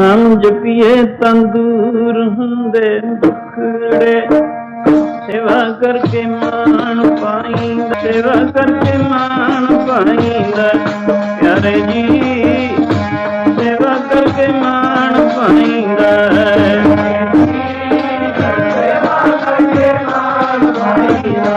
ਨਾਮ ਜਪੀਏ ਤੰਦੂਰ ਹੁੰਦੇ ਦੁਖੜੇ। ਸੇਵਾ ਕਰਕੇ ਮਾਣ ਪਾਈਂਦਾ, ਸੇਵਾ ਕਰਕੇ ਮਾਣ ਪਾਈਂਦਾ। ਪਿਆਰੇ ਜੀ, ਸੇਵਾ ਕਰਕੇ ਮਾਣ ਪਾਈਂਦਾ। ਸੇਵਾ ਕਰਕੇ ਮਾਣ ਪਾਈਂਦਾ।